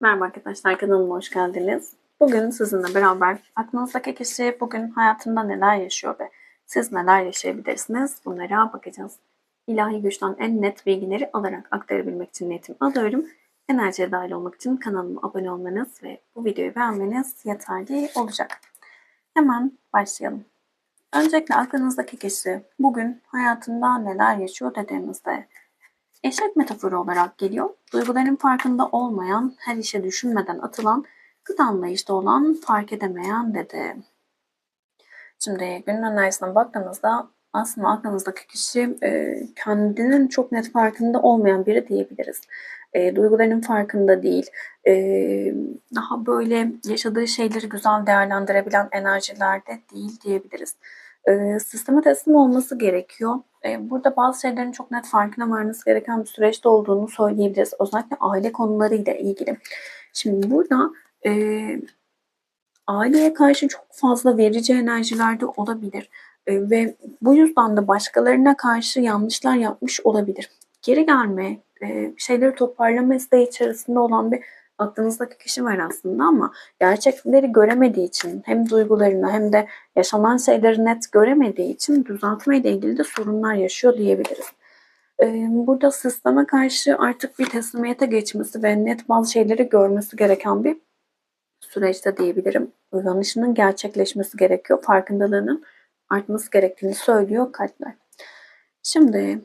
Merhaba arkadaşlar kanalıma hoş geldiniz. Bugün sizinle beraber aklınızdaki kişi bugün hayatında neler yaşıyor ve siz neler yaşayabilirsiniz bunlara bakacağız. İlahi güçten en net bilgileri alarak aktarabilmek için niyetim alıyorum. Enerjiye dahil olmak için kanalıma abone olmanız ve bu videoyu beğenmeniz yeterli olacak. Hemen başlayalım. Öncelikle aklınızdaki kişi bugün hayatında neler yaşıyor dediğimizde Eşek metaforu olarak geliyor. Duyguların farkında olmayan, her işe düşünmeden atılan, kıt anlayışta olan, fark edemeyen dedi. Şimdi günün enerjisine baktığımızda aslında aklınızdaki kişi e, kendinin çok net farkında olmayan biri diyebiliriz. E, duygularının farkında değil. E, daha böyle yaşadığı şeyleri güzel değerlendirebilen enerjilerde değil diyebiliriz. E, sisteme teslim olması gerekiyor burada bazı şeylerin çok net farkına varması gereken bir süreçte olduğunu söyleyebiliriz. Özellikle aile konularıyla ilgili. Şimdi burada e, aileye karşı çok fazla verici enerjilerde olabilir. E, ve bu yüzden de başkalarına karşı yanlışlar yapmış olabilir. Geri gelme, e, şeyleri toparlama isteği içerisinde olan bir aklınızdaki kişi var aslında ama gerçekleri göremediği için hem duygularını hem de yaşanan şeyleri net göremediği için düzeltme ile ilgili de sorunlar yaşıyor diyebiliriz. Burada sisteme karşı artık bir teslimiyete geçmesi ve net bazı şeyleri görmesi gereken bir süreçte diyebilirim. Uyanışının gerçekleşmesi gerekiyor. Farkındalığının artması gerektiğini söylüyor kalpler. Şimdi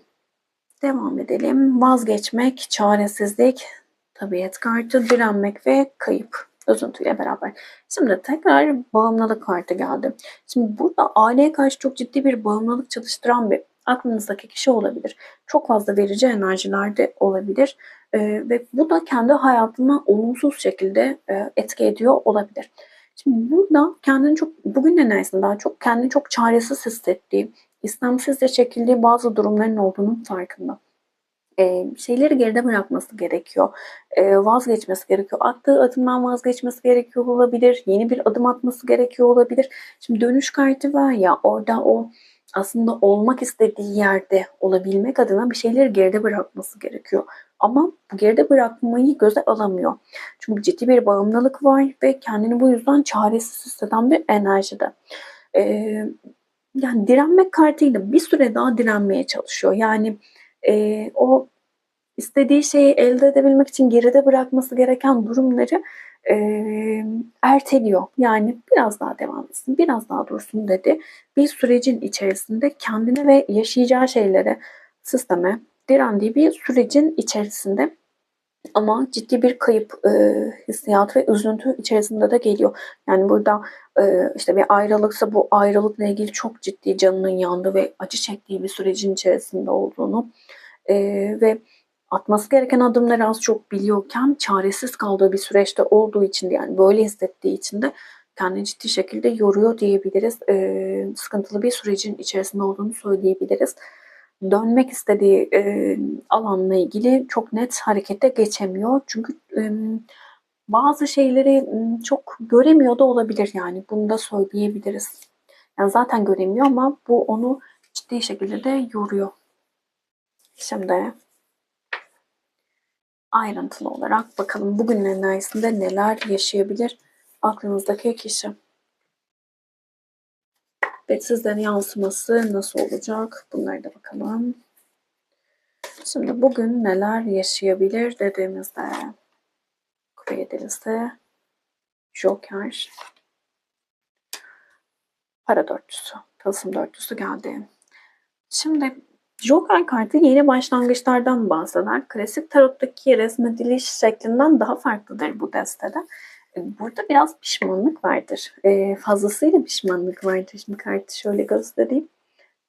devam edelim. Vazgeçmek, çaresizlik, Tabiat kartı direnmek ve kayıp üzüntüyle beraber. Şimdi tekrar bağımlılık kartı geldi. Şimdi burada aileye karşı çok ciddi bir bağımlılık çalıştıran bir aklınızdaki kişi olabilir. Çok fazla verici enerjilerde olabilir. Ee, ve bu da kendi hayatına olumsuz şekilde e, etki ediyor olabilir. Şimdi burada kendini çok, bugün enerjisinde daha çok kendini çok çaresiz hissettiği, istemsizce çekildiği bazı durumların olduğunun farkında e, şeyleri geride bırakması gerekiyor. E, vazgeçmesi gerekiyor. Attığı adımdan vazgeçmesi gerekiyor olabilir. Yeni bir adım atması gerekiyor olabilir. Şimdi dönüş kartı var ya orada o aslında olmak istediği yerde olabilmek adına bir şeyleri geride bırakması gerekiyor. Ama bu geride bırakmayı göze alamıyor. Çünkü ciddi bir bağımlılık var ve kendini bu yüzden çaresiz hisseden bir enerjide. Ee, yani direnmek kartıyla bir süre daha direnmeye çalışıyor. Yani e, o istediği şeyi elde edebilmek için geride bırakması gereken durumları e, erteliyor. Yani biraz daha devam etsin, biraz daha dursun dedi. Bir sürecin içerisinde kendine ve yaşayacağı şeylere, sisteme direndiği bir sürecin içerisinde ama ciddi bir kayıp e, hissiyat ve üzüntü içerisinde de geliyor. Yani burada e, işte bir ayrılıksa bu ayrılıkla ilgili çok ciddi canının yandı ve acı çektiği bir sürecin içerisinde olduğunu e, ve atması gereken adımları az çok biliyorken çaresiz kaldığı bir süreçte olduğu için de yani böyle hissettiği için de kendini ciddi şekilde yoruyor diyebiliriz. E, sıkıntılı bir sürecin içerisinde olduğunu söyleyebiliriz. Dönmek istediği e, alanla ilgili çok net harekete geçemiyor. Çünkü e, bazı şeyleri çok göremiyor da olabilir yani. Bunu da söyleyebiliriz. Yani zaten göremiyor ama bu onu ciddi şekilde de yoruyor. Şimdi ayrıntılı olarak bakalım bugün enerjisinde neler yaşayabilir aklınızdaki kişi. Ve sizlere yansıması nasıl olacak? Bunları da bakalım. Şimdi bugün neler yaşayabilir dediğimizde kupa yedilisi, Joker, para dörtlüsü, tılsım dörtlüsü geldi. Şimdi Joker kartı yeni başlangıçlardan bahseder. Klasik tarottaki resmediliş şeklinden daha farklıdır bu destede. E, burada biraz pişmanlık vardır. E, fazlasıyla pişmanlık vardır. Şimdi kartı şöyle göstereyim.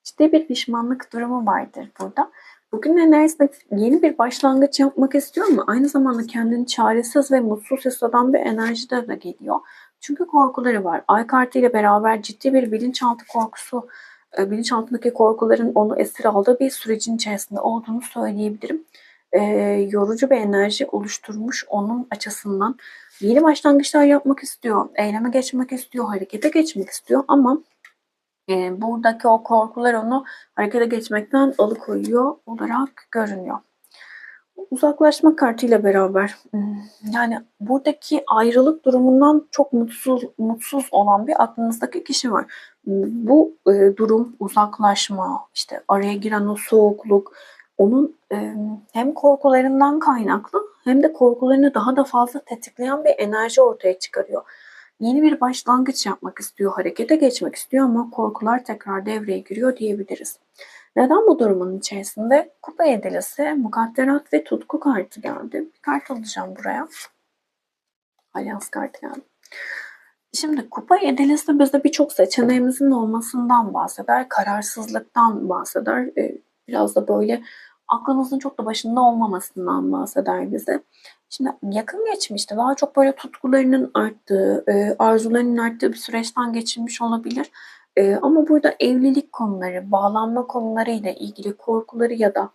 Ciddi bir pişmanlık durumu vardır burada. Bugün enerjisinde yeni bir başlangıç yapmak istiyor ama aynı zamanda kendini çaresiz ve mutsuz hisseden bir enerjide de geliyor. Çünkü korkuları var. Ay kartı ile beraber ciddi bir bilinçaltı korkusu e, bilinçaltındaki korkuların onu esir aldığı bir sürecin içerisinde olduğunu söyleyebilirim. E, yorucu bir enerji oluşturmuş onun açısından. Yeni başlangıçlar yapmak istiyor, eyleme geçmek istiyor, harekete geçmek istiyor ama e, buradaki o korkular onu harekete geçmekten alıkoyuyor olarak görünüyor. Uzaklaşma kartıyla beraber hmm, yani buradaki ayrılık durumundan çok mutsuz mutsuz olan bir aklınızdaki kişi var. Bu e, durum uzaklaşma, işte araya giren o soğukluk, onun e, hem korkularından kaynaklı hem de korkularını daha da fazla tetikleyen bir enerji ortaya çıkarıyor. Yeni bir başlangıç yapmak istiyor, harekete geçmek istiyor ama korkular tekrar devreye giriyor diyebiliriz. Neden bu durumun içerisinde? Kupa yedilisi, mukadderat ve tutku kartı geldi. Bir kart alacağım buraya. Alyans kartı geldi. Şimdi kupa yedilisi bize birçok seçeneğimizin olmasından bahseder, kararsızlıktan bahseder. Biraz da böyle aklımızın çok da başında olmamasından bahseder bize. Şimdi yakın geçmişte daha çok böyle tutkularının arttığı, e, arzularının arttığı bir süreçten geçirmiş olabilir. E, ama burada evlilik konuları, bağlanma konuları ile ilgili korkuları ya da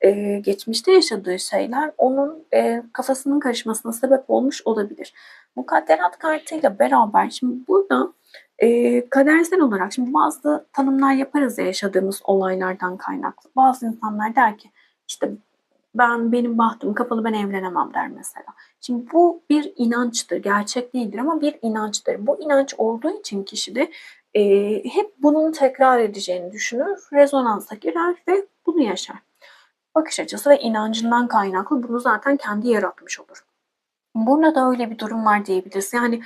e, geçmişte yaşadığı şeyler onun kafasının karışmasına sebep olmuş olabilir. Mukadderat kartıyla beraber şimdi burada e, kadersel olarak şimdi bazı tanımlar yaparız ya yaşadığımız olaylardan kaynaklı. Bazı insanlar der ki işte ben benim bahtım kapalı ben evlenemem der mesela. Şimdi bu bir inançtır, gerçek değildir ama bir inançtır. Bu inanç olduğu için kişi de e, hep bunun tekrar edeceğini düşünür, rezonansa girer ve bunu yaşar. Bakış açısı ve inancından kaynaklı bunu zaten kendi yaratmış olur. Burada da öyle bir durum var diyebiliriz. Yani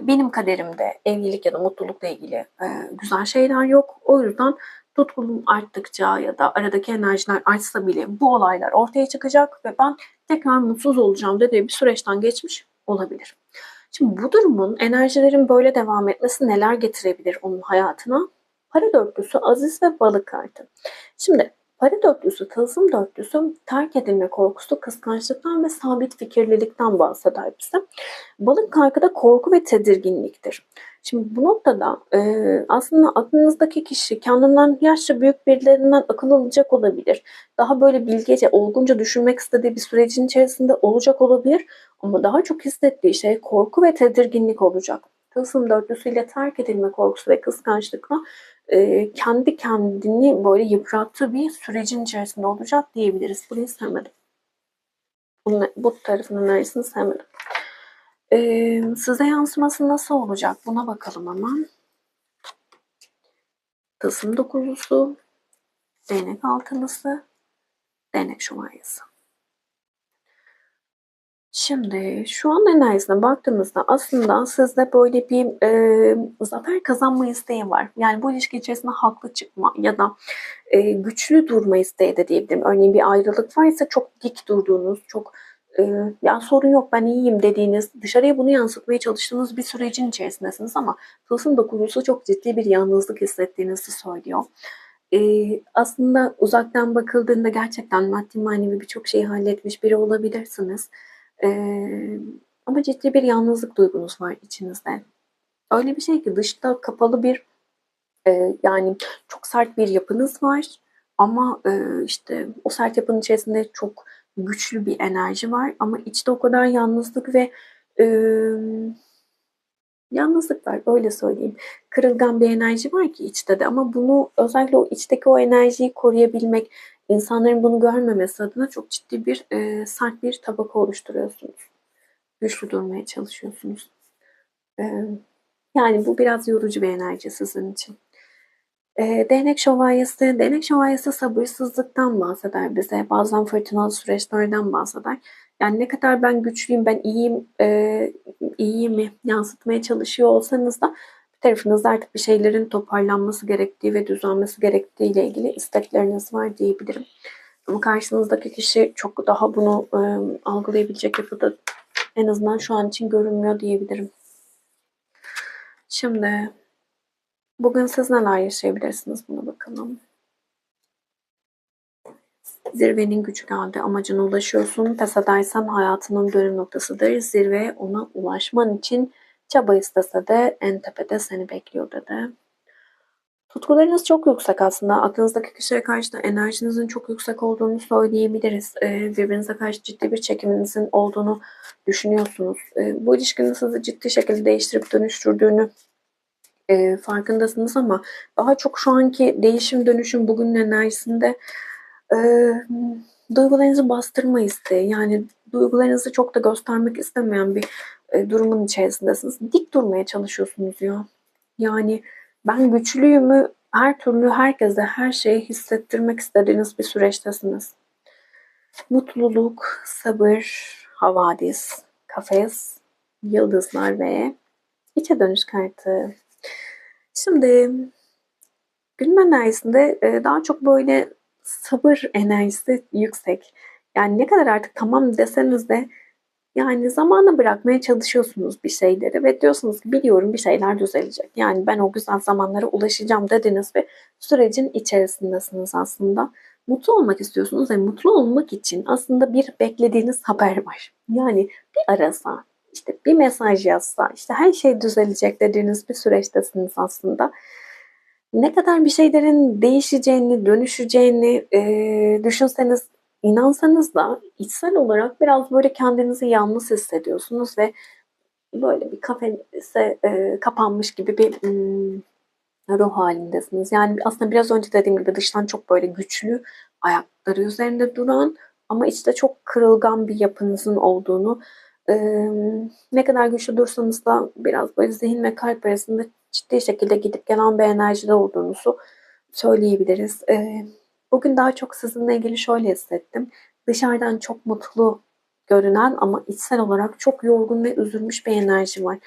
benim kaderimde evlilik ya da mutlulukla ilgili e, güzel şeyler yok. O yüzden tutkunum arttıkça ya da aradaki enerjiler artsa bile bu olaylar ortaya çıkacak ve ben tekrar mutsuz olacağım dediği bir süreçten geçmiş olabilir. Şimdi bu durumun enerjilerin böyle devam etmesi neler getirebilir onun hayatına? Para dörtlüsü, aziz ve balık kartı. Şimdi para dörtlüsü, tılsım dörtlüsü terk edilme korkusu, kıskançlıktan ve sabit fikirlilikten bahseder bize. Balık kartı da korku ve tedirginliktir. Şimdi bu noktada e, aslında aklınızdaki kişi kendinden yaşça büyük birilerinden akıl alacak olabilir. Daha böyle bilgece, olgunca düşünmek istediği bir sürecin içerisinde olacak olabilir. Ama daha çok hissettiği şey korku ve tedirginlik olacak. Tılsım dörtlüsüyle terk edilme korkusu ve kıskançlıkla e, kendi kendini böyle yıprattığı bir sürecin içerisinde olacak diyebiliriz. Burayı sevmedim. Bunu, bu tarafın enerjisini sevmedim. Ee, size yansıması nasıl olacak? Buna bakalım hemen. Tılsım dokuzlusu, değnek altılısı, değnek şövalyesi. Şimdi şu an enerjisine baktığımızda aslında sizde böyle bir e, zafer kazanma isteği var. Yani bu ilişki içerisinde haklı çıkma ya da e, güçlü durma isteği de diyebilirim. Örneğin bir ayrılık varsa çok dik durduğunuz, çok e, ya sorun yok ben iyiyim dediğiniz, dışarıya bunu yansıtmaya çalıştığınız bir sürecin içerisindesiniz ama tılsım dokunusu çok ciddi bir yalnızlık hissettiğinizi söylüyor. E, aslında uzaktan bakıldığında gerçekten maddi manevi birçok şeyi halletmiş biri olabilirsiniz. E, ama ciddi bir yalnızlık duygunuz var içinizde. Öyle bir şey ki dışta kapalı bir e, yani çok sert bir yapınız var ama e, işte o sert yapının içerisinde çok güçlü bir enerji var ama içte o kadar yalnızlık ve e, yalnızlık var öyle söyleyeyim. Kırılgan bir enerji var ki içte de ama bunu özellikle o içteki o enerjiyi koruyabilmek, insanların bunu görmemesi adına çok ciddi bir e, sert bir tabaka oluşturuyorsunuz. Güçlü durmaya çalışıyorsunuz. E, yani bu biraz yorucu bir enerji sizin için. E, değnek şövalyesi, değnek şövalyesi sabırsızlıktan bahseder bize. Bazen fırtınalı süreçlerden bahseder. Yani ne kadar ben güçlüyüm, ben iyiyim, e, iyiyimi yansıtmaya çalışıyor olsanız da tarafınızda artık bir şeylerin toparlanması gerektiği ve düzenmesi gerektiği ile ilgili istekleriniz var diyebilirim. Ama karşınızdaki kişi çok daha bunu e, algılayabilecek yapıda en azından şu an için görünmüyor diyebilirim. Şimdi Bugün siz neler yaşayabilirsiniz buna bakalım. Zirvenin gücü geldi. Amacına ulaşıyorsun. Pes edersen hayatının dönüm noktasıdır. Zirve ona ulaşman için çaba istese de en tepede seni bekliyor dedi. Tutkularınız çok yüksek aslında. Aklınızdaki kişiye karşı da enerjinizin çok yüksek olduğunu söyleyebiliriz. Ee, birbirinize karşı ciddi bir çekiminizin olduğunu düşünüyorsunuz. Ee, bu ilişkinin sizi ciddi şekilde değiştirip dönüştürdüğünü e, farkındasınız ama daha çok şu anki değişim dönüşüm bugünün enerjisinde Ee, duygularınızı bastırma isteği yani duygularınızı çok da göstermek istemeyen bir e, durumun içerisindesiniz. Dik durmaya çalışıyorsunuz ya. Yani ben güçlüyümü her türlü herkese her şeyi hissettirmek istediğiniz bir süreçtesiniz. Mutluluk, sabır, havadis, kafes, yıldızlar ve içe dönüş kartı. Şimdi günün enerjisinde e, daha çok böyle sabır enerjisi yüksek. Yani ne kadar artık tamam deseniz de yani zamana bırakmaya çalışıyorsunuz bir şeyleri ve diyorsunuz ki biliyorum bir şeyler düzelecek. Yani ben o güzel zamanlara ulaşacağım dediniz ve sürecin içerisindesiniz aslında. Mutlu olmak istiyorsunuz ve mutlu olmak için aslında bir beklediğiniz haber var. Yani bir arasa, işte bir mesaj yazsa, işte her şey düzelecek dediğiniz bir süreçtesiniz aslında. Ne kadar bir şeylerin değişeceğini, dönüşeceğini e, düşünseniz İnansanız da içsel olarak biraz böyle kendinizi yalnız hissediyorsunuz ve böyle bir kafese e, kapanmış gibi bir hmm, ruh halindesiniz. Yani aslında biraz önce dediğim gibi dıştan çok böyle güçlü, ayakları üzerinde duran ama içte çok kırılgan bir yapınızın olduğunu e, ne kadar güçlü dursanız da biraz böyle zihin ve kalp arasında ciddi şekilde gidip gelen bir enerjide olduğunuzu söyleyebiliriz. E, Bugün daha çok sizinle ilgili şöyle hissettim. Dışarıdan çok mutlu görünen ama içsel olarak çok yorgun ve üzülmüş bir enerji var.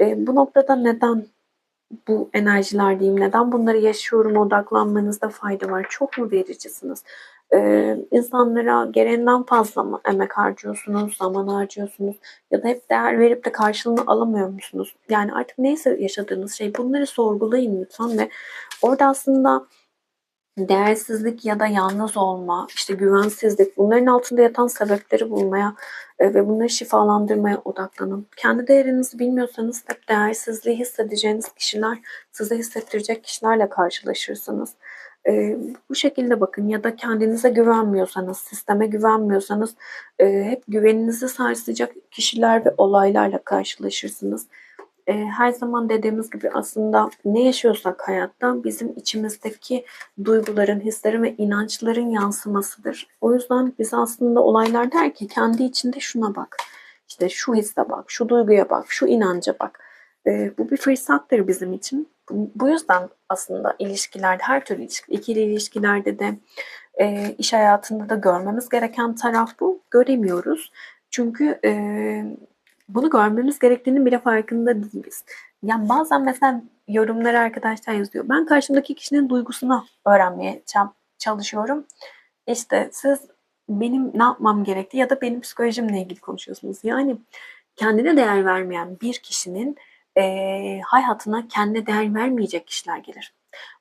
E, bu noktada neden bu enerjiler diyeyim, neden bunları yaşıyorum odaklanmanızda fayda var. Çok mu vericisiniz? Ee, insanlara gereğinden fazla mı emek harcıyorsunuz, zaman harcıyorsunuz ya da hep değer verip de karşılığını alamıyor musunuz? Yani artık neyse yaşadığınız şey bunları sorgulayın lütfen ve orada aslında değersizlik ya da yalnız olma, işte güvensizlik bunların altında yatan sebepleri bulmaya e, ve bunları şifalandırmaya odaklanın. Kendi değerinizi bilmiyorsanız hep değersizliği hissedeceğiniz kişiler, size hissettirecek kişilerle karşılaşırsınız. E, bu şekilde bakın ya da kendinize güvenmiyorsanız, sisteme güvenmiyorsanız e, hep güveninizi sarsacak kişiler ve olaylarla karşılaşırsınız e, her zaman dediğimiz gibi aslında ne yaşıyorsak hayatta bizim içimizdeki duyguların, hislerin ve inançların yansımasıdır. O yüzden biz aslında olaylar der ki kendi içinde şuna bak. İşte şu hisse bak, şu duyguya bak, şu inanca bak. E, bu bir fırsattır bizim için. Bu yüzden aslında ilişkilerde, her türlü ilişki, ikili ilişkilerde de e, iş hayatında da görmemiz gereken taraf bu. Göremiyoruz. Çünkü e, bunu görmemiz gerektiğinin bile farkında değiliz. Yani bazen mesela yorumları arkadaşlar yazıyor. Ben karşımdaki kişinin duygusunu öğrenmeye çalışıyorum. İşte siz benim ne yapmam gerektiği ya da benim psikolojimle ilgili konuşuyorsunuz. Yani kendine değer vermeyen bir kişinin e, hayatına kendine değer vermeyecek kişiler gelir.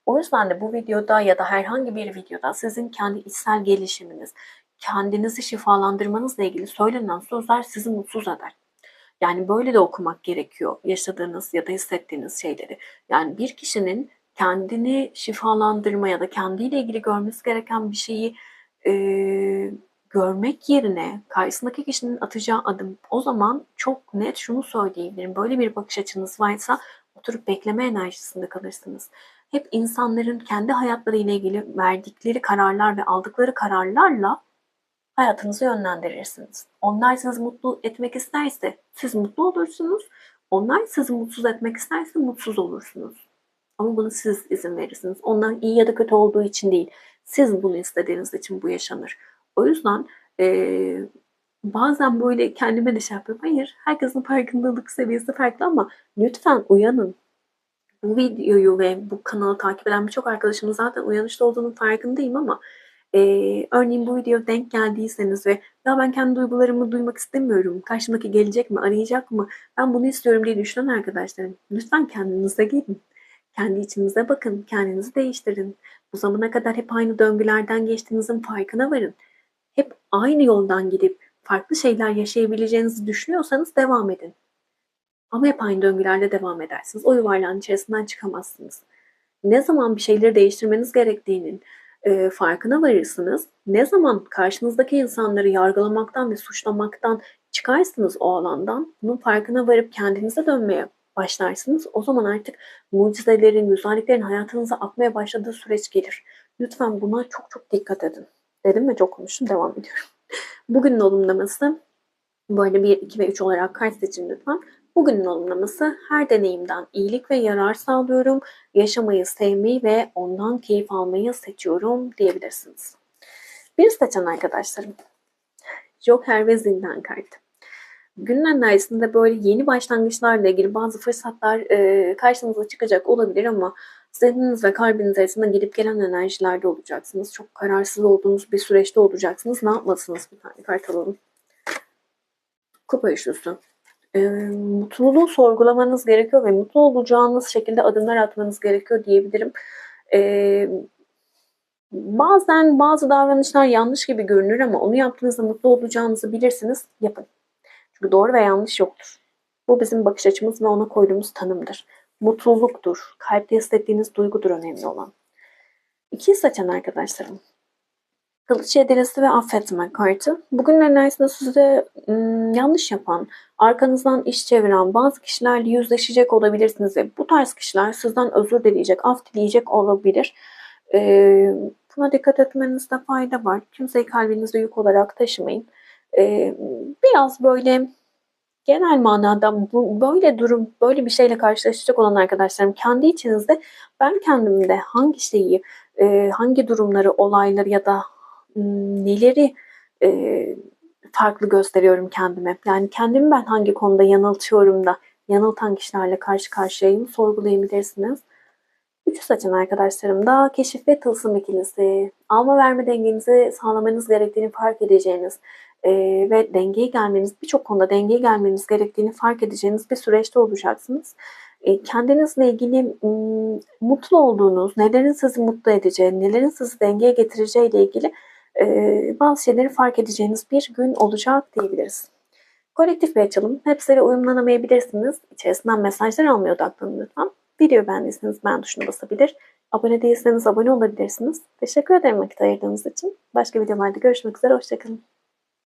O yüzden de bu videoda ya da herhangi bir videoda sizin kendi içsel gelişiminiz, kendinizi şifalandırmanızla ilgili söylenen sözler sizi mutsuz eder. Yani böyle de okumak gerekiyor yaşadığınız ya da hissettiğiniz şeyleri. Yani bir kişinin kendini şifalandırma ya da kendiyle ilgili görmesi gereken bir şeyi e, görmek yerine karşısındaki kişinin atacağı adım o zaman çok net şunu söyleyebilirim. Böyle bir bakış açınız varsa oturup bekleme enerjisinde kalırsınız. Hep insanların kendi hayatları ile ilgili verdikleri kararlar ve aldıkları kararlarla hayatınızı yönlendirirsiniz. Onlar sizi mutlu etmek isterse siz mutlu olursunuz. Onlar sizi mutsuz etmek isterse mutsuz olursunuz. Ama bunu siz izin verirsiniz. Onlar iyi ya da kötü olduğu için değil. Siz bunu istediğiniz için bu yaşanır. O yüzden ee, bazen böyle kendime de şey yapıyorum. Hayır, herkesin farkındalık seviyesi farklı ama lütfen uyanın. Bu videoyu ve bu kanalı takip eden birçok arkadaşımın zaten uyanışta olduğunun farkındayım ama ee, örneğin bu video denk geldiyseniz ve ya ben kendi duygularımı duymak istemiyorum. Karşımdaki gelecek mi, arayacak mı? Ben bunu istiyorum diye düşünen arkadaşlarım. Lütfen kendinize gelin. Kendi içinize bakın, kendinizi değiştirin. Bu zamana kadar hep aynı döngülerden geçtiğinizin farkına varın. Hep aynı yoldan gidip farklı şeyler yaşayabileceğinizi düşünüyorsanız devam edin. Ama hep aynı döngülerde devam edersiniz. O yuvarlağın içerisinden çıkamazsınız. Ne zaman bir şeyleri değiştirmeniz gerektiğinin, e, farkına varırsınız. Ne zaman karşınızdaki insanları yargılamaktan ve suçlamaktan çıkarsınız o alandan, bunun farkına varıp kendinize dönmeye başlarsınız. O zaman artık mucizelerin, güzelliklerin hayatınıza akmaya başladığı süreç gelir. Lütfen buna çok çok dikkat edin. dedim ve çok konuştum. Devam ediyorum. Bugünün olumlaması böyle 1, 2 ve 3 olarak kart seçin lütfen. Bugünün olumlaması her deneyimden iyilik ve yarar sağlıyorum. Yaşamayı sevmeyi ve ondan keyif almayı seçiyorum diyebilirsiniz. Bir seçen arkadaşlarım. Joker ve Zindan kartı. Günün enerjisinde böyle yeni başlangıçlarla ilgili bazı fırsatlar e, karşınıza çıkacak olabilir ama zihniniz ve kalbiniz arasında gidip gelen enerjilerde olacaksınız. Çok kararsız olduğunuz bir süreçte olacaksınız. Ne yapmalısınız? Bir tane kart alalım. Kupa üçlüsü. E, mutluluğu sorgulamanız gerekiyor ve mutlu olacağınız şekilde adımlar atmanız gerekiyor diyebilirim. E, bazen bazı davranışlar yanlış gibi görünür ama onu yaptığınızda mutlu olacağınızı bilirsiniz. Yapın. Çünkü doğru ve yanlış yoktur. Bu bizim bakış açımız ve ona koyduğumuz tanımdır. Mutluluktur. Kalpte hissettiğiniz duygudur önemli olan. İki seçen arkadaşlarım. Kılıç yedirisi ve affetme kartı. Bugün enerjisinde size ım, yanlış yapan, arkanızdan iş çeviren bazı kişilerle yüzleşecek olabilirsiniz ve bu tarz kişiler sizden özür dileyecek, af dileyecek olabilir. Ee, buna dikkat etmenizde fayda var. Kimseyi kalbinizde yük olarak taşımayın. Ee, biraz böyle genel manada bu, böyle durum, böyle bir şeyle karşılaşacak olan arkadaşlarım kendi içinizde ben kendimde hangi şeyi, e, hangi durumları, olayları ya da neleri e, farklı gösteriyorum kendime. Yani kendimi ben hangi konuda yanıltıyorum da yanıltan kişilerle karşı karşıyayım sorgulayabilirsiniz. Üçü saçan arkadaşlarım da keşif ve tılsım ikilisi. Alma verme dengenizi sağlamanız gerektiğini fark edeceğiniz e, ve dengeye gelmeniz, birçok konuda dengeye gelmeniz gerektiğini fark edeceğiniz bir süreçte olacaksınız. E, kendinizle ilgili mutlu olduğunuz, nelerin sizi mutlu edeceği, nelerin sizi dengeye getireceği ile ilgili e, bazı şeyleri fark edeceğiniz bir gün olacak diyebiliriz. Kolektif bir açılım. Hepsiyle uyumlanamayabilirsiniz. İçerisinden mesajlar almaya odaklanın lütfen. Video beğendiyseniz beğen tuşuna basabilir. Abone değilseniz abone olabilirsiniz. Teşekkür ederim vakit ayırdığınız için. Başka videolarda görüşmek üzere. Hoşçakalın.